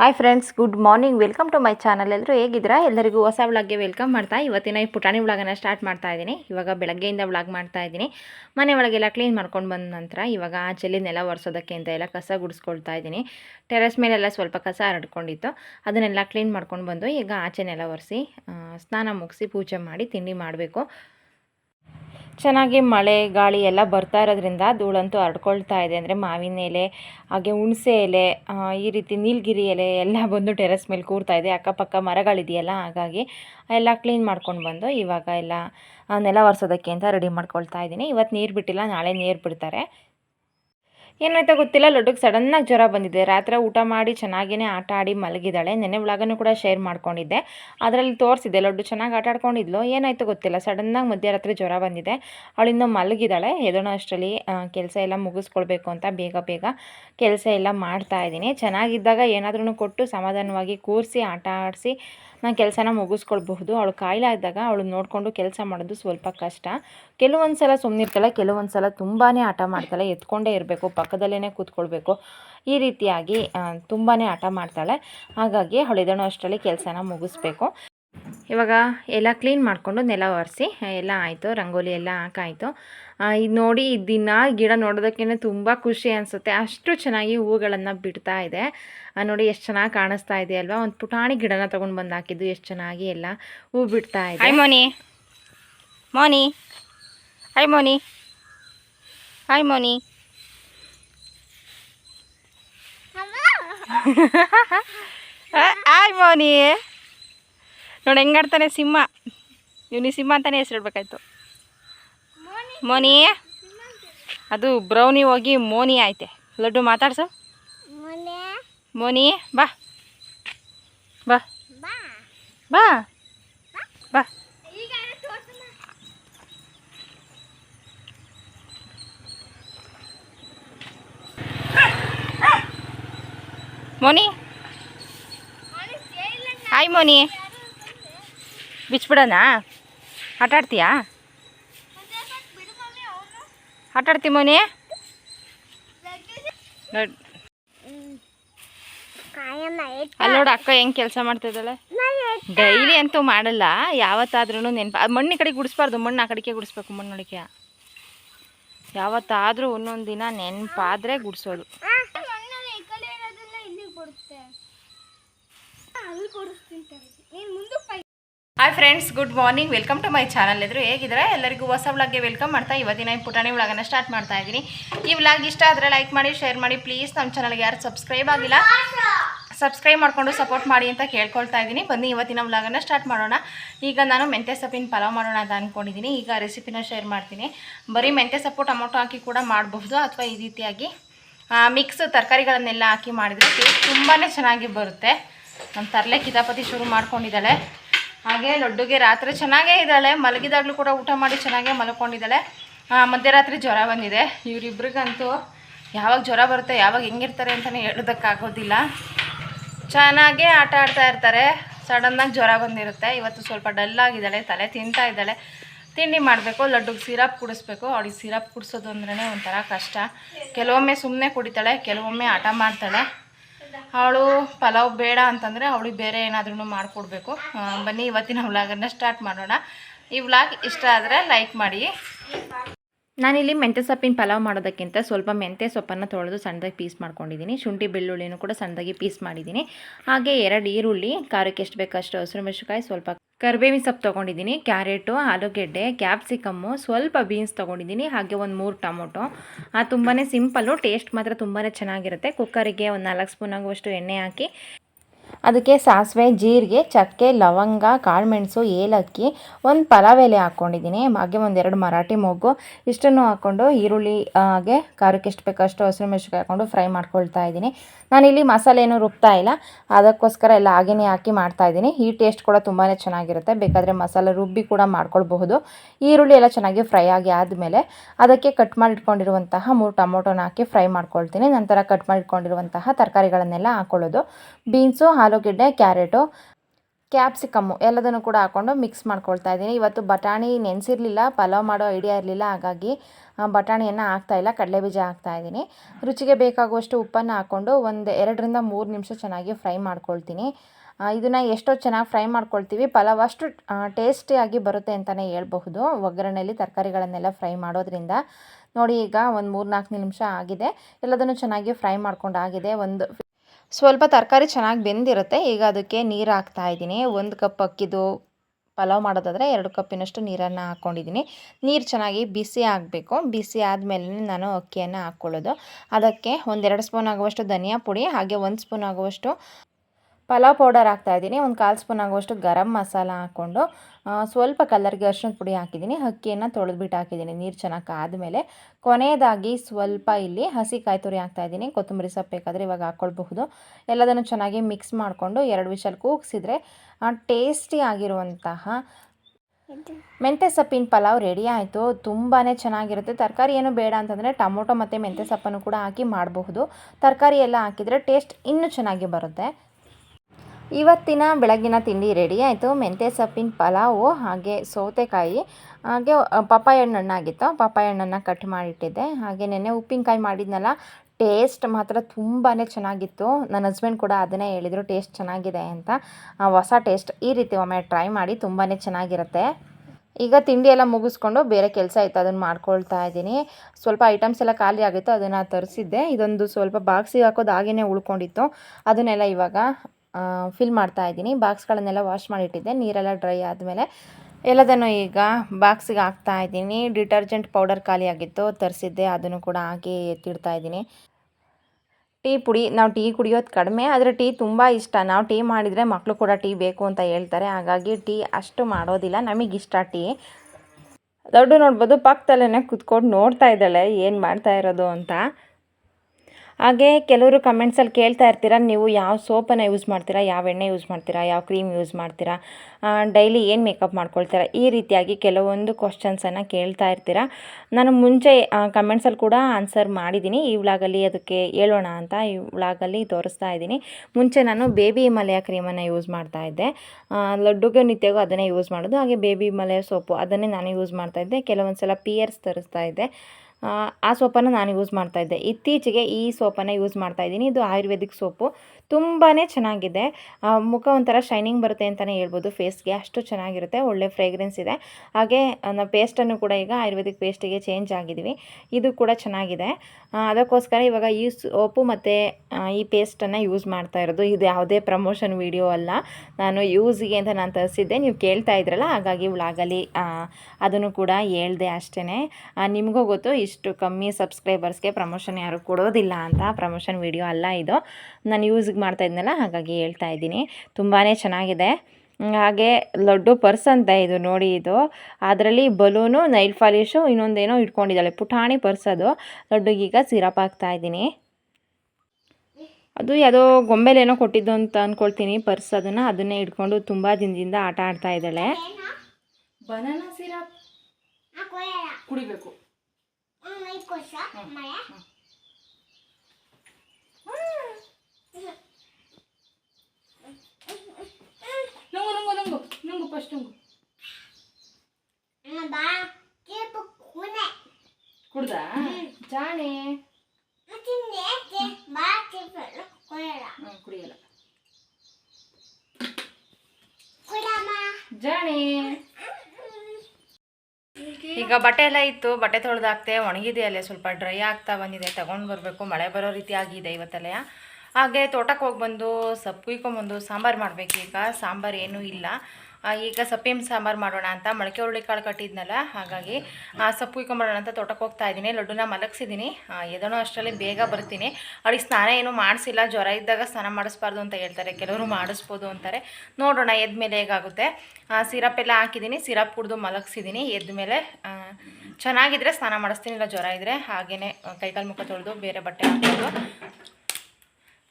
Hi friends good morning welcome to my channel ಎಲ್ಲರೂ ಹೇಗಿದ್ದೀರಾ? ಎಲ್ಲರಿಗೂ ಹೊಸ ವ್ಲಾಗ್ಗೆ ವೆಲ್ಕಮ್ ಮಾಡ್ತಾ ಇವತ್ತಿನ ಈ ಪುಟಾಣಿ ವ್ಲಾಗನ್ನು ಸ್ಟಾರ್ಟ್ ಮಾಡ್ತಾ ಇದ್ದೀನಿ. ಇವಾಗ ಬೆಳಗ್ಗೆಯಿಂದ ವ್ಲಾಗ್ ಮಾಡ್ತಾ ಇದ್ದೀನಿ. ಮನೆ ಒಳಗೆಲ್ಲ ಕ್ಲೀನ್ ಮಾಡ್ಕೊಂಡು ಬಂದ ನಂತರ ಇವಾಗ ಆಚೆಲಿ ನೆಲ ಒರೆಸೋದಕ್ಕೆ ಅಂತ ಎಲ್ಲ ಕಸ ಗುಡಿಸ್ಕೊಳ್ತಾ ಇದ್ದೀನಿ. ಟೆರೆಸ್ ಮೇಲೆಲ್ಲ ಸ್ವಲ್ಪ ಕಸ ಹರಡ್ಕೊಂಡಿತ್ತು. ಅದನ್ನೆಲ್ಲ ಕ್ಲೀನ್ ಮಾಡ್ಕೊಂಡು ಬಂದು ಈಗ ಆಚೆ ನೆಲ ಒರೆಸಿ ಸ್ನಾನ ಮುಗಿಸಿ ಪೂಜೆ ಮಾಡಿ ತಿಂಡಿ ಮಾಡಬೇಕು. ಚೆನ್ನಾಗಿ ಮಳೆ, ಗಾಳಿ ಎಲ್ಲ ಬರ್ತಾ ಇರೋದ್ರಿಂದ ಧೂಳಂತೂ ಹರಡ್ಕೊಳ್ತಾ ಇದೆ. ಅಂದರೆ ಮಾವಿನ ಎಲೆ, ಹಾಗೆ ಹುಣಸೆ ಎಲೆ ಈ ರೀತಿ ನೀಲಗಿರಿ ಎಲೆ ಎಲ್ಲ ಬಂದು ಟೆರೆಸ್ ಮೇಲೆ ಕೂರ್ತಾ ಇದೆ. ಅಕ್ಕಪಕ್ಕ ಮರಗಳಿದೆಯಲ್ಲ, ಹಾಗಾಗಿ ಎಲ್ಲ ಕ್ಲೀನ್ ಮಾಡ್ಕೊಂಡು ಬಂದು ಇವಾಗ ಎಲ್ಲ ನೆಲ ಒರೆಸೋದಕ್ಕೆ ಅಂತ ರೆಡಿ ಮಾಡ್ಕೊಳ್ತಾ ಇದ್ದೀನಿ. ಇವತ್ತು ನೀರು ಬಿಟ್ಟಿಲ್ಲ, ನಾಳೆ ನೀರು ಬಿಡ್ತಾರೆ. ಏನಾಯ್ತೋ ಗೊತ್ತಿಲ್ಲ, ಲಡ್ಡುಗೆ ಸಡನ್ನಾಗಿ ಜ್ವರ ಬಂದಿದೆ. ರಾತ್ರಿ ಊಟ ಮಾಡಿ ಚೆನ್ನಾಗಿಯೇ ಆಟ ಆಡಿ ಮಲಗಿದ್ದಾಳೆ. ನೆನೆ ಒಳಗೂ ಕೂಡ ಶೇರ್ ಮಾಡ್ಕೊಂಡಿದ್ದೆ. ಅದರಲ್ಲಿ ತೋರಿಸಿದೆ ಲಡ್ಡು ಚೆನ್ನಾಗಿ ಆಟ ಆಡ್ಕೊಂಡಿದ್ಲು. ಏನಾಯ್ತು ಗೊತ್ತಿಲ್ಲ ಸಡನ್ನಾಗಿ ಮಧ್ಯರಾತ್ರಿ ಜ್ವರ ಬಂದಿದೆ. ಅವಳಿಂದ ಮಲಗಿದ್ದಾಳೆ. ಎದೋಣ ಅಷ್ಟರಲ್ಲಿ ಕೆಲಸ ಎಲ್ಲ ಮುಗಿಸ್ಕೊಳ್ಬೇಕು ಅಂತ ಬೇಗ ಬೇಗ ಕೆಲಸ ಎಲ್ಲ ಮಾಡ್ತಾ ಇದ್ದೀನಿ. ಚೆನ್ನಾಗಿದ್ದಾಗ ಏನಾದ್ರೂ ಕೊಟ್ಟು ಸಮಾಧಾನವಾಗಿ ಕೂರಿಸಿ, ಆಟ ಆಡಿಸಿ ನಾನು ಕೆಲಸನ ಮುಗಿಸ್ಕೊಳ್ಬಹುದು. ಅವಳು ಕಾಯಿಲೆ ಇದ್ದಾಗ ಅವಳು ನೋಡಿಕೊಂಡು ಕೆಲಸ ಮಾಡೋದು ಸ್ವಲ್ಪ ಕಷ್ಟ. ಕೆಲವೊಂದು ಸಲ ಸುಮ್ಮನಿರ್ತಾಳೆ ಕೆಲವೊಂದು ಸಲ ತುಂಬಾ ಆಟ ಮಾಡ್ತಾಳೆ, ಎತ್ಕೊಂಡೇ ಇರಬೇಕು ಪಕ್ಕದಲ್ಲೇ ಕೂತ್ಕೊಳ್ಬೇಕು. ಈ ರೀತಿಯಾಗಿ ತುಂಬಾ ಆಟ ಮಾಡ್ತಾಳೆ. ಹಾಗಾಗಿ ಅವಳು ಅಷ್ಟರಲ್ಲಿ ಕೆಲಸನ ಮುಗಿಸ್ಬೇಕು. ಇವಾಗ ಎಲ್ಲ ಕ್ಲೀನ್ ಮಾಡಿಕೊಂಡು ನೆಲ ಒರೆಸಿ ಎಲ್ಲ ಆಯಿತು ರಂಗೋಲಿ ಎಲ್ಲ ಹಾಕಾಯಿತು. ಇದು ನೋಡಿ ಈ ದಿನ ಗಿಡ ನೋಡೋದಕ್ಕೇ ತುಂಬ ಖುಷಿ ಅನಿಸುತ್ತೆ. ಅಷ್ಟು ಚೆನ್ನಾಗಿ ಹೂಗಳನ್ನು ಬಿಡ್ತಾ ಇದೆ. ನೋಡಿ ಎಷ್ಟು ಚೆನ್ನಾಗಿ ಕಾಣಿಸ್ತಾ ಇದೆ ಅಲ್ವಾ? ಒಂದು ಪುಟಾಣಿ ಗಿಡನ ತೊಗೊಂಡು ಬಂದು ಹಾಕಿದ್ದು ಎಷ್ಟು ಚೆನ್ನಾಗಿ ಎಲ್ಲ ಹೂ ಬಿಡ್ತಾ ಇದೆ. Hi Moni Moni hi Moni hi Moni hi Moni ನೋಡಿ ಹೆಂಗಾಡ್ತಾನೆ ಸಿಂಹ? ಇವನಿ ಸಿಂಹ ಅಂತಾನೆ ಹೆಸರಿಡ್ಬೇಕಾಯ್ತು ಮೋನಿ? ಅದು ಬ್ರೌನಿ ಹೋಗಿ ಮೋನಿ ಆಯ್ತೆ. ಲಡ್ಡು ಮಾತಾಡ್ಸು. ಮೋನಿ? ಬಾ. ಬಾ. ಬಾ. ಬಾ. ಮೋನಿ? ಹಾಯ್ ಮೋನಿ. ಬಿಚ್ಬಿಡೋಣ ಆಟ ಆಡ್ತೀಯಾ ಆಟ ಆಡ್ತೀವಿ ಅಲ್ಲಿ ನೋಡು ಅಕ್ಕ ಹೆಂಗೆ ಕೆಲಸ ಮಾಡ್ತಿದ್ದಾಳೆ. ಡೈಲಿ ಅಂತೂ ಮಾಡಲ್ಲ ಯಾವತ್ತಾದ್ರೂ ನೆನ್ಪ ಮಣ್ಣಿ ಕಡೆ ಗುಡಿಸ್ಬಾರ್ದು, ಮಣ್ಣು ಆ ಕಡೆಗೆ ಗುಡಿಸ್ಬೇಕು ಮಣ್ಣೊಳಗೆ ಯಾವತ್ತಾದರೂ ಒಂದೊಂದು ದಿನ ನೆನಪಾದರೆ ಗುಡಿಸೋದು. Hi friends good morning welcome to my channel ಇದ್ರು ಹೇಗಿದ್ರೆ ಎಲ್ಲರಿಗೂ ಹೊಸ ವ್ಲಾಗ್ಗೆ ವೆಲ್ಕಮ್ ಮಾಡ್ತಾ ಇವತ್ತಿನ ಈ ಪುಟಾಣಿ ವ್ಲಾಗನ್ನು ಸ್ಟಾರ್ಟ್ ಮಾಡ್ತಾ ಇದ್ದೀನಿ. ಈ ವ್ಲಾಗ್ ಇಷ್ಟ ಆದರೆ ಲೈಕ್ ಮಾಡಿ ಶೇರ್ ಮಾಡಿ. ಪ್ಲೀಸ್ ನಮ್ಮ ಚಾನಲ್ಗೆ ಯಾರು ಸಬ್ಸ್ಕ್ರೈಬ್ ಆಗಿಲ್ಲ ಸಬ್ಸ್ಕ್ರೈಬ್ ಮಾಡಿಕೊಂಡು ಸಪೋರ್ಟ್ ಮಾಡಿ ಅಂತ ಕೇಳ್ಕೊಳ್ತಾ ಇದ್ದೀನಿ. ಬನ್ನಿ, ಇವತ್ತಿನ ವ್ಲಾಗನ್ನು ಸ್ಟಾರ್ಟ್ ಮಾಡೋಣ. ಈಗ ನಾನು ಮೆಂತ್ಯ ಸೊಪ್ಪಿನ ಪಲಾವ್ ಮಾಡೋಣ ಅಂತ ಅಂದ್ಕೊಂಡಿದ್ದೀನಿ ಈಗ ರೆಸಿಪಿನ ಶೇರ್ ಮಾಡ್ತೀನಿ. ಬರೀ ಮೆಂತ್ಯ ಸೊಪ್ಪು, ಟೊಮೊಟೊ ಹಾಕಿ ಕೂಡ ಮಾಡಬಹುದು. ಅಥವಾ ಈ ರೀತಿಯಾಗಿ ಮಿಕ್ಸ್ ತರಕಾರಿಗಳನ್ನೆಲ್ಲ ಹಾಕಿ ಮಾಡಿದರೆ ಟೇಸ್ಟ್ ತುಂಬಾ ಚೆನ್ನಾಗಿ ಬರುತ್ತೆ. ನಮ್ಮ ತರಲೆ ಕಿತಾಪತಿ ಶುರು ಮಾಡ್ಕೊಂಡಿದ್ದಾಳೆ. ಹಾಗೆ ಲಡ್ಡುಗೆ ರಾತ್ರಿ ಚೆನ್ನಾಗೇ ಇದ್ದಾಳೆ, ಮಲಗಿದಾಗಲೂ ಕೂಡ ಊಟ ಮಾಡಿ ಚೆನ್ನಾಗೇ ಮಲ್ಕೊಂಡಿದ್ದಾಳೆ. ಮಧ್ಯರಾತ್ರಿ ಜ್ವರ ಬಂದಿದೆ. ಇವರಿಬ್ರಿಗಂತೂ ಯಾವಾಗ ಜ್ವರ ಬರುತ್ತೆ, ಯಾವಾಗ ಹೆಂಗಿರ್ತಾರೆ ಅಂತಲೇ ಹೇಳೋದಕ್ಕಾಗೋದಿಲ್ಲ. ಚೆನ್ನಾಗೇ ಆಟ ಆಡ್ತಾ ಇರ್ತಾರೆ. ಸಡನ್ನಾಗಿ ಜ್ವರ ಬಂದಿರುತ್ತೆ. ಇವತ್ತು ಸ್ವಲ್ಪ ಡಲ್ ಆಗಿದ್ದಾಳೆ, ತಲೆ ತಿಂತಾ ಇದ್ದಾಳೆ. ತಿಂಡಿ ಮಾಡಬೇಕು, ಲಡ್ಡುಗೆ ಸಿರಪ್ ಕುಡಿಸ್ಬೇಕು. ಅವಳಿಗೆ ಸಿರಪ್ ಕುಡಿಸೋದು ಅಂದ್ರೇ ಒಂಥರ ಕಷ್ಟ. ಕೆಲವೊಮ್ಮೆ ಸುಮ್ಮನೆ ಕುಡಿತಾಳೆ, ಕೆಲವೊಮ್ಮೆ ಆಟ ಮಾಡ್ತಾಳೆ. ಅವಳು ಪಲಾವ್ ಬೇಡ ಅಂತಂದರೆ ಅವಳಿಗೆ ಬೇರೆ ಏನಾದ್ರೂ ಮಾಡಿಕೊಡ್ಬೇಕು. ಬನ್ನಿ, ಇವತ್ತಿನ ವ್ಲಾಗನ್ನು ಸ್ಟಾರ್ಟ್ ಮಾಡೋಣ. ಈ ವ್ಲಾಗ್ ಇಷ್ಟ ಆದರೆ ಲೈಕ್ ಮಾಡಿ. ನಾನಿಲ್ಲಿ ಮೆಂತ್ಯ ಸೊಪ್ಪಿನ ಪಲಾವ್ ಮಾಡೋದಕ್ಕಿಂತ ಸ್ವಲ್ಪ ಮೆಂತ್ಯ ಸೊಪ್ಪನ್ನು ತೊಳೆದು ಸಣ್ಣದಾಗಿ ಪೀಸ್ ಮಾಡ್ಕೊಂಡಿದ್ದೀನಿ. ಶುಂಠಿ, ಬೆಳ್ಳುಳ್ಳಿನೂ ಕೂಡ ಸಣ್ಣದಾಗಿ ಪೀಸ್ ಮಾಡಿದ್ದೀನಿ. ಹಾಗೆ ಎರಡು ಈರುಳ್ಳಿ, ಖಾರಕ್ಕೆ ಎಷ್ಟು ಬೇಕಷ್ಟು ಹಸಿರು ಮೆಣಸಿನ್ಕಾಯಿ, ಸ್ವಲ್ಪ ಕರಿಬೇವಿನ ಸೊಪ್ಪು ತೊಗೊಂಡಿದ್ದೀನಿ, ಕ್ಯಾರೆಟು, ಆಲೂಗೆಡ್ಡೆ, ಕ್ಯಾಪ್ಸಿಕಮ್ಮು, ಸ್ವಲ್ಪ ಬೀನ್ಸ್ ತೊಗೊಂಡಿದ್ದೀನಿ, ಹಾಗೆ ಒಂದು ಮೂರು ಟೊಮೊಟೊ. ತುಂಬಾ ಸಿಂಪಲ್ಲು, ಟೇಸ್ಟ್ ಮಾತ್ರ ತುಂಬಾ ಚೆನ್ನಾಗಿರುತ್ತೆ. ಕುಕ್ಕರಿಗೆ ಒಂದು ನಾಲ್ಕು ಸ್ಪೂನ್ ಆಗುವಷ್ಟು ಎಣ್ಣೆ ಹಾಕಿ ಅದಕ್ಕೆ ಸಾಸಿವೆ, ಜೀರಿಗೆ, ಚಕ್ಕೆ, ಲವಂಗ, ಕಾಳುಮೆಣಸು, ಏಲಕ್ಕಿ ಒಂದು ಪಲಾವ್ ಎಲೆ ಹಾಕ್ಕೊಂಡಿದ್ದೀನಿ ಹಾಗೆ ಒಂದೆರಡು ಮರಾಠಿ ಮೊಗ್ಗು. ಇಷ್ಟನ್ನು ಹಾಕ್ಕೊಂಡು ಈರುಳ್ಳಿ ಹಾಗೆ ಖಾರಕ್ಕೆ ಎಷ್ಟು ಬೇಕಷ್ಟು ಹಸಿರು ಮೆಣಸಿನ್ಕಾಯಿ ಹಾಕ್ಕೊಂಡು ಫ್ರೈ ಮಾಡ್ಕೊಳ್ತಾ ಇದ್ದೀನಿ. ನಾನಿಲ್ಲಿ ಮಸಾಲೆ ಏನು ರುಬ್ತಾ ಇಲ್ಲ. ಅದಕ್ಕೋಸ್ಕರ ಎಲ್ಲ ಹಾಗೇನೆ ಹಾಕಿ ಮಾಡ್ತಾ ಇದ್ದೀನಿ. ಈ ಟೇಸ್ಟ್ ಕೂಡ ತುಂಬಾ ಚೆನ್ನಾಗಿರುತ್ತೆ. ಬೇಕಾದರೆ ಮಸಾಲೆ ರುಬ್ಬಿ ಕೂಡ ಮಾಡ್ಕೊಳ್ಬಹುದು. ಈರುಳ್ಳಿ ಎಲ್ಲ ಚೆನ್ನಾಗಿ ಫ್ರೈ ಆಗಿ ಆದಮೇಲೆ ಅದಕ್ಕೆ ಕಟ್ ಮಾಡಿಟ್ಕೊಂಡಿರುವಂತಹ ಮೂರು ಟೊಮೊಟೊನ ಹಾಕಿ ಫ್ರೈ ಮಾಡ್ಕೊಳ್ತೀನಿ. ನಂತರ ಕಟ್ ಮಾಡಿಟ್ಕೊಂಡಿರುವಂತಹ ತರಕಾರಿಗಳನ್ನೆಲ್ಲ ಹಾಕ್ಕೊಳ್ಳೋದು ಬೀನ್ಸು ಆಲೂಗೆಡ್ಡೆ ಕ್ಯಾರೆಟು, ಕ್ಯಾಪ್ಸಿಕಮ್ಮು ಎಲ್ಲದನ್ನು ಕೂಡ ಹಾಕ್ಕೊಂಡು ಮಿಕ್ಸ್ ಮಾಡ್ಕೊಳ್ತಾ ಇದ್ದೀನಿ. ಇವತ್ತು ಬಟಾಣಿ ನೆನೆಸಿರಲಿಲ್ಲ, ಪಲಾವ್ ಮಾಡೋ ಐಡಿಯಾ ಇರಲಿಲ್ಲ, ಹಾಗಾಗಿ ಬಟಾಣಿಯನ್ನು ಹಾಕ್ತಾಯಿಲ್ಲ ಕಡಲೆಬೀಜ ಹಾಕ್ತಾ ಇದ್ದೀನಿ. ರುಚಿಗೆ ಬೇಕಾಗುವಷ್ಟು ಉಪ್ಪನ್ನು ಹಾಕ್ಕೊಂಡು ಒಂದು ಎರಡರಿಂದ ಮೂರು ನಿಮಿಷ ಚೆನ್ನಾಗಿ ಫ್ರೈ ಮಾಡ್ಕೊಳ್ತೀನಿ. ಇದನ್ನು ಎಷ್ಟೋ ಚೆನ್ನಾಗಿ ಫ್ರೈ ಮಾಡ್ಕೊಳ್ತೀವಿ. ಪಲಾವ್ ಅಷ್ಟು ಟೇಸ್ಟಿಯಾಗಿ ಬರುತ್ತೆ ಅಂತಲೇ ಹೇಳ್ಬಹುದು. ಒಗ್ಗರಣೆಯಲ್ಲಿ ತರಕಾರಿಗಳನ್ನೆಲ್ಲ ಫ್ರೈ ಮಾಡೋದ್ರಿಂದ. ನೋಡಿ ಈಗ ಒಂದು ಮೂರು ನಾಲ್ಕು ನಿಮಿಷ ಆಗಿದೆ. ಎಲ್ಲದನ್ನು ಚೆನ್ನಾಗಿ ಫ್ರೈ ಮಾಡ್ಕೊಂಡು ಆಗಿದೆ. ಒಂದು ಸ್ವಲ್ಪ ತರಕಾರಿ ಚೆನ್ನಾಗಿ ಬೆಂದಿರುತ್ತೆ. ಈಗ ಅದಕ್ಕೆ ನೀರು ಹಾಕ್ತಾ ಇದ್ದೀನಿ. ಒಂದು ಕಪ್ ಅಕ್ಕಿದು ಪಲಾವ್ ಮಾಡೋದಾದರೆ ಎರಡು ಕಪ್ಪಿನಷ್ಟು ನೀರನ್ನು ಹಾಕ್ಕೊಂಡಿದ್ದೀನಿ ನೀರು ಚೆನ್ನಾಗಿ ಬಿಸಿ ಆಗಬೇಕು. ಬಿಸಿ ಆದಮೇಲೆ ನಾನು ಅಕ್ಕಿಯನ್ನು ಹಾಕ್ಕೊಳ್ಳೋದು ಅದಕ್ಕೆ ಒಂದೆರಡು ಸ್ಪೂನ್ ಆಗುವಷ್ಟು ಧನಿಯಾ ಪುಡಿ, ಹಾಗೆ ಒಂದು ಸ್ಪೂನ್ ಆಗುವಷ್ಟು ಪಲಾವ್ ಪೌಡರ್ ಹಾಕ್ತಾ ಇದ್ದೀನಿ. ಒಂದು ಕಾಲು ಸ್ಪೂನ್ ಆಗುವಷ್ಟು ಗರಂ ಮಸಾಲ ಹಾಕ್ಕೊಂಡು ಸ್ವಲ್ಪ ಕಲರ್ಗೆ ಅರ್ಶಿನ ಪುಡಿ ಹಾಕಿದ್ದೀನಿ. ಅಕ್ಕಿಯನ್ನು ತೊಳೆದ್ಬಿಟ್ಟು ಹಾಕಿದ್ದೀನಿ. ನೀರು ಚೆನ್ನಾಗಿ ಆದಮೇಲೆ ಕೊನೆಯದಾಗಿ ಸ್ವಲ್ಪ ಇಲ್ಲಿ ಹಸಿ ಕಾಯಿ ತುರಿ ಹಾಕ್ತಾ ಇದ್ದೀನಿ. ಕೊತ್ತಂಬರಿ ಸೊಪ್ಪು ಬೇಕಾದರೆ ಇವಾಗ ಹಾಕ್ಕೊಳ್ಬಹುದು ಎಲ್ಲದನ್ನು ಚೆನ್ನಾಗಿ ಮಿಕ್ಸ್ ಮಾಡಿಕೊಂಡು ಎರಡು ವಿಷಲ್ ಕೂಗಿಸಿದ್ರೆ ಟೇಸ್ಟಿ ಆಗಿರುವಂತಹ ಮೆಂತ್ಯ ಸೊಪ್ಪಿನ ಪಲಾವ್ ರೆಡಿ ಆಯಿತು. ತುಂಬಾ ಚೆನ್ನಾಗಿರುತ್ತೆ. ತರಕಾರಿ ಏನು ಬೇಡ ಅಂತಂದರೆ ಟೊಮೊಟೊ ಮತ್ತು ಮೆಂತ್ಯ ಸೊಪ್ಪನ್ನು ಕೂಡ ಹಾಕಿ ಮಾಡಬಹುದು. ತರಕಾರಿ ಎಲ್ಲ ಹಾಕಿದರೆ ಟೇಸ್ಟ್ ಇನ್ನೂ ಚೆನ್ನಾಗಿ ಬರುತ್ತೆ. ಇವತ್ತಿನ ಬೆಳಗಿನ ತಿಂಡಿ ರೆಡಿ ಆಯಿತು. ಮೆಂತ್ಯ ಸೊಪ್ಪಿನ ಪಲಾವು, ಹಾಗೆ ಸೌತೆಕಾಯಿ, ಹಾಗೆ ಪಪ್ಪಾಯ ಹಣ್ಣಾಗಿತ್ತು ಪಪ್ಪಾಯ ಹಣ್ಣನ್ನು ಕಟ್ ಮಾಡಿಟ್ಟಿದ್ದೆ. ಹಾಗೆ ನೆನ್ನೆ ಉಪ್ಪಿನಕಾಯಿ ಮಾಡಿದ್ನಲ್ಲ ಟೇಸ್ಟ್ ಮಾತ್ರ ತುಂಬಾ ಚೆನ್ನಾಗಿತ್ತು. ನನ್ನ ಹಸ್ಬೆಂಡ್ ಕೂಡ ಅದನ್ನೇ ಹೇಳಿದರು ಟೇಸ್ಟ್ ಚೆನ್ನಾಗಿದೆ ಅಂತ. ಹೊಸ ಟೇಸ್ಟ್ ಈ ರೀತಿ ಒಮ್ಮೆ ಟ್ರೈ ಮಾಡಿ ತುಂಬಾ ಚೆನ್ನಾಗಿರುತ್ತೆ. ಈಗ ತಿಂಡಿ ಎಲ್ಲ ಮುಗಿಸ್ಕೊಂಡು ಬೇರೆ ಕೆಲಸ ಇತ್ತು, ಅದನ್ನು ಮಾಡ್ಕೊಳ್ತಾ ಇದ್ದೀನಿ. ಸ್ವಲ್ಪ ಐಟಮ್ಸ್ ಎಲ್ಲ ಖಾಲಿ ಆಗಿತ್ತು, ಅದನ್ನು ತರಿಸಿದ್ದೆ. ಇದೊಂದು ಸ್ವಲ್ಪ ಬಾಕ್ಸಿಗೆ ಹಾಕೋದು ಹಾಗೆಯೇ ಉಳ್ಕೊಂಡಿತ್ತು. ಅದನ್ನೆಲ್ಲ ಇವಾಗ ಫಿಲ್ ಮಾಡ್ತಾ ಇದ್ದೀನಿ. ಬಾಕ್ಸ್ಗಳನ್ನೆಲ್ಲ ವಾಶ್ ಮಾಡಿಟ್ಟಿದ್ದೆ. ನೀರೆಲ್ಲ ಡ್ರೈ ಆದಮೇಲೆ ಎಲ್ಲದನ್ನು ಈಗ ಬಾಕ್ಸಿಗೆ ಹಾಕ್ತಾ ಇದ್ದೀನಿ. ಡಿಟರ್ಜೆಂಟ್ ಪೌಡರ್ ಖಾಲಿ ಆಗಿತ್ತು. ತರಿಸಿದ್ದೆ. ಅದನ್ನು ಕೂಡ ಹಾಕಿ ಎತ್ತಿಡ್ತಾ ಇದ್ದೀನಿ. ಟೀ ಪುಡಿ. ನಾವು ಟೀ ಕುಡಿಯೋದು ಕಡಿಮೆ, ಆದರೆ ಟೀ ತುಂಬ ಇಷ್ಟ. ನಾವು ಟೀ ಮಾಡಿದರೆ ಮಕ್ಕಳು ಕೂಡ ಟೀ ಬೇಕು ಅಂತ ಹೇಳ್ತಾರೆ. ಹಾಗಾಗಿ ಟೀ ಅಷ್ಟು ಮಾಡೋದಿಲ್ಲ. ನಮಗಿಷ್ಟ ಟೀ ದೊಡ್ಡ ನೋಡ್ಬೋದು ಪಕ್ಕದಲ್ಲೇ ಕುತ್ಕೊಂಡು ನೋಡ್ತಾ ಇದ್ದಾಳೆ. ಏನು ಮಾಡ್ತಾ ಇರೋದು ಅಂತ. ಹಾಗೆ ಕೆಲವರು ಕಮೆಂಟ್ಸಲ್ಲಿ ಕೇಳ್ತಾ ಇರ್ತೀರ, ನೀವು ಯಾವ ಸೋಪನ್ನು ಯೂಸ್ ಮಾಡ್ತೀರಾ, ಯಾವ ಎಣ್ಣೆ ಯೂಸ್ ಮಾಡ್ತೀರಾ, ಯಾವ ಕ್ರೀಮ್ ಯೂಸ್ ಮಾಡ್ತೀರಾ ಡೈಲಿ ಏನು ಮೇಕಪ್ ಮಾಡ್ಕೊಳ್ತೀರಾ, ಈ ರೀತಿಯಾಗಿ ಕೆಲವೊಂದು ಕ್ವಶನ್ಸನ್ನು ಕೇಳ್ತಾ ಇರ್ತೀರ. ನಾನು ಮುಂಚೆ ಕಮೆಂಟ್ಸಲ್ಲಿ ಕೂಡ ಆನ್ಸರ್ ಮಾಡಿದ್ದೀನಿ ಈ ಅದಕ್ಕೆ ಹೇಳೋಣ ಅಂತ ಈ ತೋರಿಸ್ತಾ ಇದ್ದೀನಿ. ಮುಂಚೆ ನಾನು ಬೇಬಿ ಹಿಮಾಲಯ ಕ್ರೀಮನ್ನು ಯೂಸ್ ಮಾಡ್ತಾ ಇದ್ದೆ. ಲಡ್ಡುಗೆ ನಿತ್ಯಗೂ ಅದನ್ನೇ ಯೂಸ್ ಮಾಡೋದು. ಹಾಗೆ ಬೇಬಿ ಹಿಮಾಲಯ ಸೋಪು ಅದನ್ನೇ ನಾನು ಯೂಸ್ ಮಾಡ್ತಾ ಇದ್ದೆ. ಕೆಲವೊಂದು ಸಲ ಪಿಯರ್ಸ್ ತರಿಸ್ತಾ ಇದ್ದೆ. ಆ, ಸೋಪನ್ನು ನಾನು ಯೂಸ್ ಮಾಡ್ತಾ ಇದ್ದೆ. ಇತ್ತೀಚೆಗೆ ಈ ಸೋಪನ್ನು ಯೂಸ್ ಮಾಡ್ತಾ ಇದ್ದೀನಿ. ಇದು ಆಯುರ್ವೇದಿಕ್ ಸೋಪು. ತುಂಬಾ ಚೆನ್ನಾಗಿದೆ. ಮುಖ ಒಂಥರ ಶೈನಿಂಗ್ ಬರುತ್ತೆ ಅಂತಲೇ ಹೇಳ್ಬೋದು. ಫೇಸ್ಗೆ ಅಷ್ಟು ಚೆನ್ನಾಗಿರುತ್ತೆ. ಒಳ್ಳೆ ಫ್ರೇಗ್ರೆನ್ಸ್ ಇದೆ. ಹಾಗೆ ನಾವು ಪೇಸ್ಟನ್ನು ಕೂಡ ಈಗ ಆಯುರ್ವೇದಿಕ್ ಪೇಸ್ಟಿಗೆ ಚೇಂಜ್ ಆಗಿದ್ದೀವಿ. ಇದು ಕೂಡ ಚೆನ್ನಾಗಿದೆ. ಅದಕ್ಕೋಸ್ಕರ ಇವಾಗ ಈ ಸೋಪು ಮತ್ತು ಈ ಪೇಸ್ಟನ್ನು ಯೂಸ್ ಮಾಡ್ತಾ ಇರೋದು. ಇದು ಯಾವುದೇ ಪ್ರಮೋಷನ್ ವಿಡಿಯೋ ಅಲ್ಲ. ನಾನು ಯೂಸಿಗೆ ಅಂತ ನಾನು ತರಿಸಿದ್ದೆ. ನೀವು ಕೇಳ್ತಾ ಇದ್ರಲ್ಲ, ಹಾಗಾಗಿ ವ್ಲಾಗಲ್ಲಿ ಅದನ್ನು ಕೂಡ ಹೇಳ್ದೆ ಅಷ್ಟೇ ನಿಮಗೂ ಗೊತ್ತು, ಇಷ್ಟು ಕಮ್ಮಿ ಸಬ್ಸ್ಕ್ರೈಬರ್ಸ್ಗೆ ಪ್ರಮೋಷನ್ ಯಾರು ಕೊಡೋದಿಲ್ಲ ಅಂತ. ಪ್ರಮೋಷನ್ ವಿಡಿಯೋ ಅಲ್ಲ ಇದು. ನಾನು ಯೂಸ್ಗೆ ಮಾಡ್ತಾ ಇದ್ನಲ್ಲ ಹಾಗಾಗಿ ಹೇಳ್ತಾ ಇದ್ದೀನಿ. ತುಂಬಾ ಚೆನ್ನಾಗಿದೆ. ಹಾಗೆ ಲಡ್ಡು ಪರ್ಸ್ ಅಂತ ಇದು ನೋಡಿ ಇದು. ಅದರಲ್ಲಿ ಬಲೂನು ನೈಲ್ ಫಾಲಿಶು ಇನ್ನೊಂದೇನೋ ಇಟ್ಕೊಂಡಿದ್ದಾಳೆ. ಪುಟಾಣಿ ಪರ್ಸ್ ಅದು. ಲಡ್ಡುಗೀಗ ಸಿರಪ್ ಹಾಕ್ತಾ ಇದ್ದೀನಿ. ಅದು ಯಾವುದೋ ಗೊಂಬೆಲೇನೋ ಕೊಟ್ಟಿದ್ದು ಅಂತ ಅಂದ್ಕೊಳ್ತೀನಿ ಪರ್ಸ್ ಅದನ್ನು. ಅದನ್ನೇ ಇಟ್ಕೊಂಡು ತುಂಬ ದಿನದಿಂದ ಆಟ ಆಡ್ತಾ ಇದ್ದಾಳೆ. Banana syrup. ಕುಡಿಬೇಕು. ಕುಡ್ದ? ಜಾಣೆ. ಹ್ಞೂ ಕುಡಿಯಲ್ಲ. ಜಾಣೆ. ಈಗ ಬಟ್ಟೆ ಎಲ್ಲ ಇತ್ತು ಬಟ್ಟೆ ತೊಳೆದಾಕ್ತೆ ಒಣಗಿದೆ ಅಲ್ಲೇ ಸ್ವಲ್ಪ ಡ್ರೈ ಆಗ್ತಾ ಬಂದಿದೆ ತಗೊಂಡು ಬರಬೇಕು ಮಳೆ ಬರೋ ರೀತಿ ಆಗಿದೆ ಇವತ್ತಲ್ಲೇ. ಹಾಗೆ ತೋಟಕ್ಕೆ ಹೋಗಿ ಬಂದು ಸೊಪ್ಪು ಕುಯ್ಕೊಂಬಂದು ಸಾಂಬಾರು ಮಾಡಬೇಕು ಈಗ ಸಾಂಬಾರು ಏನೂ ಇಲ್ಲ. ಈಗ ಸೊಪ್ಪಿನ ಸಾಂಬಾರು ಮಾಡೋಣ ಅಂತ ಮೊಳಕೆ ಹುರುಳಿಕಾಳು ಕಟ್ಟಿದ್ನಲ್ಲ ಹಾಗಾಗಿ ಆ, ಸೊಪ್ಪು ಮಾಡೋಣ ಅಂತ ತೋಟಕ್ಕೆ ಹೋಗ್ತಾ ಇದ್ದೀನಿ. ಲಡ್ಡುನ ಮಲಗಿಸಿದ್ದೀನಿ. ಎದನೋ ಅಷ್ಟರಲ್ಲಿ ಬೇಗ ಬರ್ತೀನಿ. ಅವ್ರಿಗೆ ಸ್ನಾನ ಏನೂ ಮಾಡಿಸಿಲ್ಲ. ಜ್ವರ ಇದ್ದಾಗ ಸ್ನಾನ ಮಾಡಿಸ್ಬಾರ್ದು ಅಂತ ಹೇಳ್ತಾರೆ. ಕೆಲವರು ಮಾಡಿಸ್ಬೋದು ಅಂತಾರೆ. ನೋಡೋಣ ಎದ್ಮೇಲೆ ಹೇಗಾಗುತ್ತೆ. ಸಿರಪ್ ಎಲ್ಲ ಹಾಕಿದ್ದೀನಿ. ಸಿರಪ್ ಕುಡಿದು ಮಲಗಿಸಿದ್ದೀನಿ. ಎದ್ಮೇಲೆ ಮೇಲೆ ಚೆನ್ನಾಗಿದ್ರೆ ಸ್ನಾನ ಮಾಡಿಸ್ತೀನಿ. ಇಲ್ಲ ಜ್ವರ ಇದ್ದರೆ ಹಾಗೆಯೇ ಕೈಕಾಲು ಮುಖ ತೊಳೆದು ಬೇರೆ ಬಟ್ಟೆ ಹಾಕೋದು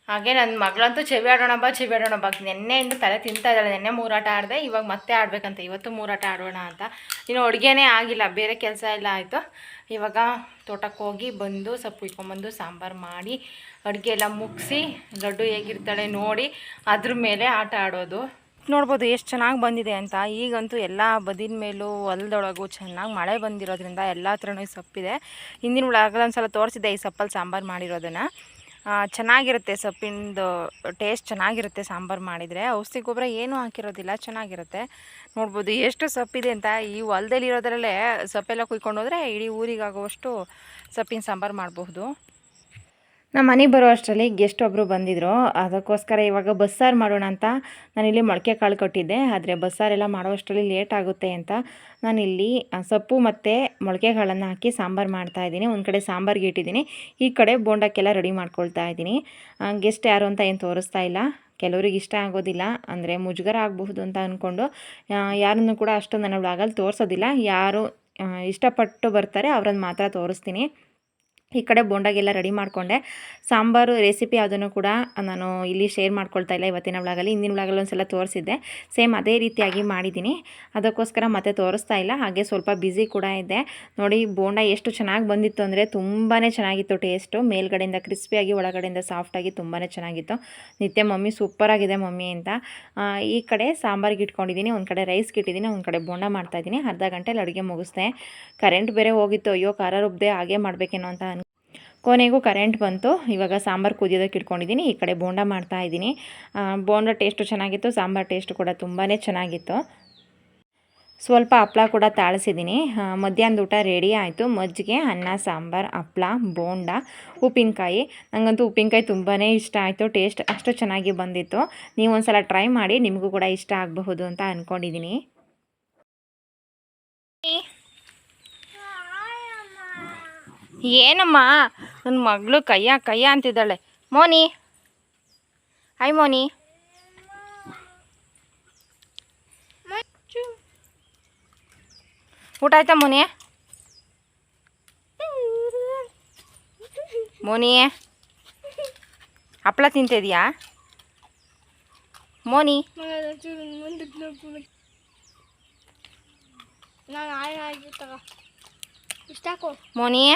ಹಾಗೆ ನನ್ನ ಮಗಳಂತೂ ಚೆವಿ ಆಡೋಣ ಬಾ ಚೆವಿ ಆಡೋಣ ಬಾ. ನೆನ್ನೆಯಿಂದ ತಲೆ ತಿಂತಾ ಇದ್ದಾಳೆ. ನೆನ್ನೆ ಮೂರಾಟ ಆಡಿದೆ, ಇವಾಗ ಮತ್ತೆ ಆಡಬೇಕಂತ. ಇವತ್ತು ಮೂರಾಟ ಆಡೋಣ ಅಂತ. ಇನ್ನು ಅಡುಗೆನೇ ಆಗಿಲ್ಲ, ಬೇರೆ ಕೆಲಸ ಎಲ್ಲ ಆಯಿತು. ಇವಾಗ ತೋಟಕ್ಕೆ ಹೋಗಿ ಬಂದು ಸೊಪ್ಪು ಇಟ್ಕೊಂಬಂದು ಸಾಂಬಾರು ಮಾಡಿ, ಅಡುಗೆ ಎಲ್ಲ ಮುಗಿಸಿ, ಲಡ್ಡು ಹೇಗಿರ್ತಾಳೆ ನೋಡಿ, ಅದ್ರ ಮೇಲೆ ಆಟ ಆಡೋದು. ನೋಡ್ಬೋದು ಎಷ್ಟು ಚೆನ್ನಾಗಿ ಬಂದಿದೆ ಅಂತ. ಈಗಂತೂ ಎಲ್ಲ ಬದಿನ ಮೇಲೂ ಹೊಲದೊಳಗು ಚೆನ್ನಾಗಿ ಮಳೆ ಬಂದಿರೋದ್ರಿಂದ ಎಲ್ಲ ಈ ಸೊಪ್ಪಿದೆ. ಹಿಂದಿನ ಒಳಗೆ ಒಂದ್ಸಲ ತೋರಿಸಿದೆ ಈ ಸೊಪ್ಪಲ್ಲಿ ಸಾಂಬಾರು ಮಾಡಿರೋದನ್ನು. ಚೆನ್ನಾಗಿರುತ್ತೆ ಸೊಪ್ಪಿಂದು ಟೇಸ್ಟ್ ಚೆನ್ನಾಗಿರುತ್ತೆ ಸಾಂಬಾರು ಮಾಡಿದರೆ. ಔಷಧಿ ಗೊಬ್ಬರ ಏನೂ ಹಾಕಿರೋದಿಲ್ಲ, ಚೆನ್ನಾಗಿರುತ್ತೆ. ನೋಡ್ಬೋದು ಎಷ್ಟು ಸೊಪ್ಪಿದೆ ಅಂತ ಈ ಹೊಲದಲ್ಲಿರೋದ್ರಲ್ಲೇ ಸೊಪ್ಪೆಲ್ಲ ಕುಯ್ಕೊಂಡು ಹೋದರೆ ಇಡೀ ಊರಿಗಾಗುವಷ್ಟು ಸೊಪ್ಪಿನ ಸಾಂಬಾರು ಮಾಡಬಹುದು. ನಮ್ಮ ಮನೆಗೆ ಬರೋ ಅಷ್ಟರಲ್ಲಿ ಗೆಸ್ಟ್ ಒಬ್ಬರು ಬಂದಿದ್ರು. ಅದಕ್ಕೋಸ್ಕರ ಇವಾಗ ಬಸ್ಸಾರು ಮಾಡೋಣ ಅಂತ ನಾನಿಲ್ಲಿ ಮೊಳಕೆ ಕಾಳು ಕೊಟ್ಟಿದ್ದೆ. ಆದರೆ ಬಸ್ಸಾರೆಲ್ಲ ಮಾಡೋ ಅಷ್ಟರಲ್ಲಿ ಲೇಟ್ ಆಗುತ್ತೆ ಅಂತ ನಾನಿಲ್ಲಿ ಸೊಪ್ಪು ಮತ್ತು ಮೊಳಕೆ ಕಾಳನ್ನು ಹಾಕಿ ಸಾಂಬಾರು ಮಾಡ್ತಾ ಇದ್ದೀನಿ. ಒಂದು ಕಡೆ ಸಾಂಬಾರಿಗೆ ಇಟ್ಟಿದ್ದೀನಿ. ಈ ಕಡೆ ಬೋಂಡಕ್ಕೆಲ್ಲ ರೆಡಿ ಮಾಡ್ಕೊಳ್ತಾ ಇದ್ದೀನಿ. ಗೆಸ್ಟ್ ಯಾರು ಅಂತ ಏನು ತೋರಿಸ್ತಾ ಇಲ್ಲ. ಕೆಲವ್ರಿಗೆ ಇಷ್ಟ ಆಗೋದಿಲ್ಲ. ಅಂದರೆ ಮುಜುಗರ ಆಗಬಹುದು ಅಂತ ಅಂದ್ಕೊಂಡು ಯಾರನ್ನು ಕೂಡ ಅಷ್ಟು ನನ್ನ ಬ್ಲಾಗಲ್ಲಿ ತೋರಿಸೋದಿಲ್ಲ. ಯಾರು ಇಷ್ಟಪಟ್ಟು ಬರ್ತಾರೆ ಅವ್ರನ್ನ ಮಾತ್ರ ತೋರಿಸ್ತೀನಿ. ಈ ಕಡೆ ಬೋಂಡಾಗೆಲ್ಲ ರೆಡಿ ಮಾಡಿಕೊಂಡೆ. ಸಾಂಬಾರು ರೆಸಿಪಿ ಯಾವುದನ್ನು ಕೂಡ ನಾನು ಇಲ್ಲಿ ಶೇರ್ ಮಾಡ್ಕೊಳ್ತಾ ಇಲ್ಲ ಇವತ್ತಿನ ಒಳಗಲ್ಲಿ ಹಿಂದಿನ ಒಳಗಲ್ಲಿ ಒಂದು ಸಲ ತೋರಿಸಿದ್ದೆ. ಸೇಮ್ ಅದೇ ರೀತಿಯಾಗಿ ಮಾಡಿದ್ದೀನಿ. ಅದಕ್ಕೋಸ್ಕರ ಮತ್ತೆ ತೋರಿಸ್ತಾ ಇಲ್ಲ. ಹಾಗೆ ಸ್ವಲ್ಪ ಬ್ಯುಸಿ ಕೂಡ ಇದೆ ನೋಡಿ, ಬೋಂಡ ಎಷ್ಟು ಚೆನ್ನಾಗಿ ಬಂದಿತ್ತು ಅಂದರೆ ತುಂಬಾ ಚೆನ್ನಾಗಿತ್ತು ಟೇಸ್ಟು ಮೇಲ್ಗಡೆಯಿಂದ ಕ್ರಿಸ್ಪಿಯಾಗಿ ಒಳಗಡೆಯಿಂದ ಸಾಫ್ಟಾಗಿ ತುಂಬಾ ಚೆನ್ನಾಗಿತ್ತು. ನಿತ್ಯ ಮಮ್ಮಿ ಸೂಪರಾಗಿದೆ ಮಮ್ಮಿ ಅಂತ. ಈ ಕಡೆ ಸಾಂಬಾರಿಗೆ ಇಟ್ಕೊಂಡಿದ್ದೀನಿ ಒಂದು ಕಡೆ ರೈಸ್ಗೆ ಇಟ್ಟಿದ್ದೀನಿ ಒಂದು ಕಡೆ ಬೋಂಡ ಮಾಡ್ತಾಯಿದ್ದೀನಿ ಅರ್ಧ ಗಂಟೆಲಿ ಅಡುಗೆ ಮುಗಿಸ್ದೆ. ಕರೆಂಟ್ ಬೇರೆ ಹೋಗಿತ್ತು. ಅಯ್ಯೋ, ಖಾರ ರುಬ್ದೆ ಹಾಗೆ ಮಾಡಬೇಕೇನೋ ಅಂತ ಕೊನೆಗೂ ಕರೆಂಟ್ ಬಂತು. ಇವಾಗ ಸಾಂಬಾರು ಕುದಿಯೋದಕ್ಕೆ ಇಟ್ಕೊಂಡಿದ್ದೀನಿ. ಈ ಕಡೆ ಬೋಂಡ ಮಾಡ್ತಾ ಇದ್ದೀನಿ. ಬೋಂಡ ಟೇಸ್ಟು ಚೆನ್ನಾಗಿತ್ತು. ಸಾಂಬಾರು ಟೇಸ್ಟು ಕೂಡ ತುಂಬಾ ಚೆನ್ನಾಗಿತ್ತು. ಸ್ವಲ್ಪ ಹಪ್ಳ ಕೂಡ ತಾಳಿಸಿದ್ದೀನಿ. ಮಧ್ಯಾಹ್ನದ ಊಟ ರೆಡಿ ಆಯಿತು. ಮಜ್ಜಿಗೆ, ಅನ್ನ, ಸಾಂಬಾರು, ಹಪ್ಳ, ಬೋಂಡ, ಉಪ್ಪಿನಕಾಯಿ. ನನಗಂತೂ ಉಪ್ಪಿನಕಾಯಿ ತುಂಬಾ ಇಷ್ಟ ಆಯಿತು. ಟೇಸ್ಟ್ ಅಷ್ಟು ಚೆನ್ನಾಗಿ ಬಂದಿತ್ತು. ನೀವು ಒಂದ್ಸಲ ಟ್ರೈ ಮಾಡಿ ನಿಮಗೂ ಕೂಡ ಇಷ್ಟ ಆಗಬಹುದು ಅಂತ ಅಂದ್ಕೊಂಡಿದ್ದೀನಿ ಏನಮ್ಮ? ನನ್ನ ಮಗಳು ಕಯ್ಯ ಕಯ್ಯ ಅಂತಿದ್ದಾಳೆ. ಮೋನಿ. ಹಾಯ್ ಮೋನಿ. ಊಟ ಆಯ್ತಾ ಮೋನಿ? ಮೋನಿ. ಹಪ್ಳ ತಿಂತಿದ್ಯಾ? ಮೋನಿ. ಮೋನಿ.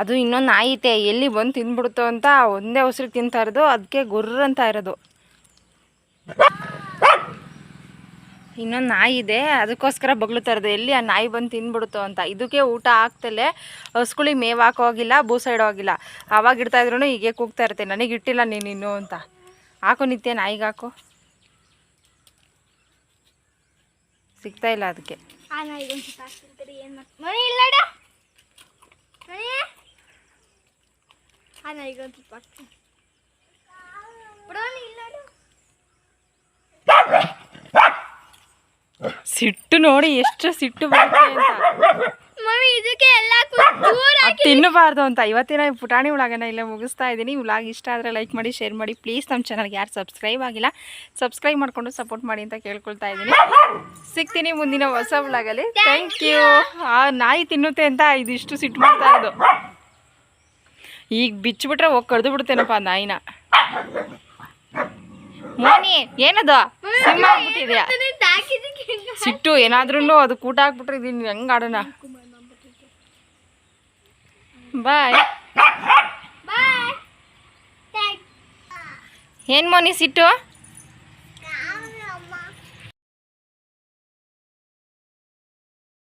ಅದು ಇನ್ನೊಂದು ನಾಯಿ ಐತೆ ಎಲ್ಲಿ ಬಂದು ತಿನ್ಬಿಡುತ್ತೋ ಅಂತ ಒಂದೇ ಉಸಿರು ತಿಂತಾ ಇರೋದು, ಅದಕ್ಕೆ ಗುರ್ರ ಅಂತ ಇರೋದು. ಇನ್ನೊಂದು ನಾಯಿ ಇದೆ, ಅದಕ್ಕೋಸ್ಕರ ಬಗ್ಲು ಇರೋದು, ಎಲ್ಲಿ ಆ ನಾಯಿ ಬಂದು ತಿನ್ಬಿಡುತ್ತೋ ಅಂತ. ಇದಕ್ಕೆ ಊಟ ಹಾಕ್ತಲೇ ಹಸ್ಗಳಿಗೆ ಮೇವು ಹಾಕೋ ಹೋಗಿಲ್ಲ ಬೂಸ ಹೋಗಿಲ್ಲ. ಆವಾಗ ಇಡ್ತಾ ಇದ್ರು ಹೀಗೆ ಕೂಗ್ತಾ ಇರುತ್ತೆ, ನನಗೆ ಇಟ್ಟಿಲ್ಲ ನೀನು ಇನ್ನು ಅಂತ. ಹಾಕು ನಿತ್ಯ ನಾಯಿಗೆ ಹಾಕು. ಸಿಗ್ತಾ ಇಲ್ಲ ಅದಕ್ಕೆ. ನಾ ಈಗ ಒಂದು ಸ್ವಲ್ಪ ಹಾಕ್ತೀನಿ. ಸಿಟ್ಟು ನೋಡಿ ಎಷ್ಟು ಸಿಟ್ಟು ಬರುತ್ತೆ ಅಂತ. ಮಮ್ಮಿ ಇದಕ್ಕೆ ಎಲ್ಲ ತಿನ್ನಬಾರ್ದು ಅಂತ. ಇವತ್ತಿನ ಪುಟಾಣಿ ಉಳಾಗನ ಇಲ್ಲೇ ಮುಗಿಸ್ತಾ ಇದ್ದೀನಿ. ವ್ಲಾಗ್ ಇಷ್ಟ ಆದರೆ ಲೈಕ್ ಮಾಡಿ ಶೇರ್ ಮಾಡಿ. ಪ್ಲೀಸ್ ನಮ್ಮ ಚಾನಲ್ಗೆ ಯಾರು ಸಬ್ಸ್ಕ್ರೈಬ್ ಆಗಿಲ್ಲ ಸಬ್ಸ್ಕ್ರೈಬ್ ಮಾಡಿಕೊಂಡು ಸಪೋರ್ಟ್ ಮಾಡಿ ಅಂತ ಕೇಳ್ಕೊಳ್ತಾ ಇದ್ದೀನಿ. ಸಿಗ್ತೀನಿ ಮುಂದಿನ ಹೊಸ ಉಳಾಗಲ್ಲಿ ಥ್ಯಾಂಕ್ ಯು ಆ ನಾಯಿ ತಿನ್ನುತ್ತೆ ಅಂತ ಇದಿಷ್ಟು ಸಿಟ್ಟು ಮಾಡ್ತಾ ಇರೋದು. ಈಗ ಬಿಚ್ಚಿಬಿಟ್ರೆ ಹೋಗಿ ಕಡ್ದು ಬಿಡ್ತೇನಪ್ಪ ಆ ನಾಯಿನ. ಮೋನಿ ಏನದು? ಸಿಟ್ಟು ಏನಾದ್ರೂ ಅದು ಕೂಟ ಹಾಕ್ಬಿಟ್ರೆ ಇದೀನಿ ಹೆಂಗೆ ಆಡೋಣ? ಬಾಯ್ ಏನು ಮೋನಿ ಸಿಟ್ಟು?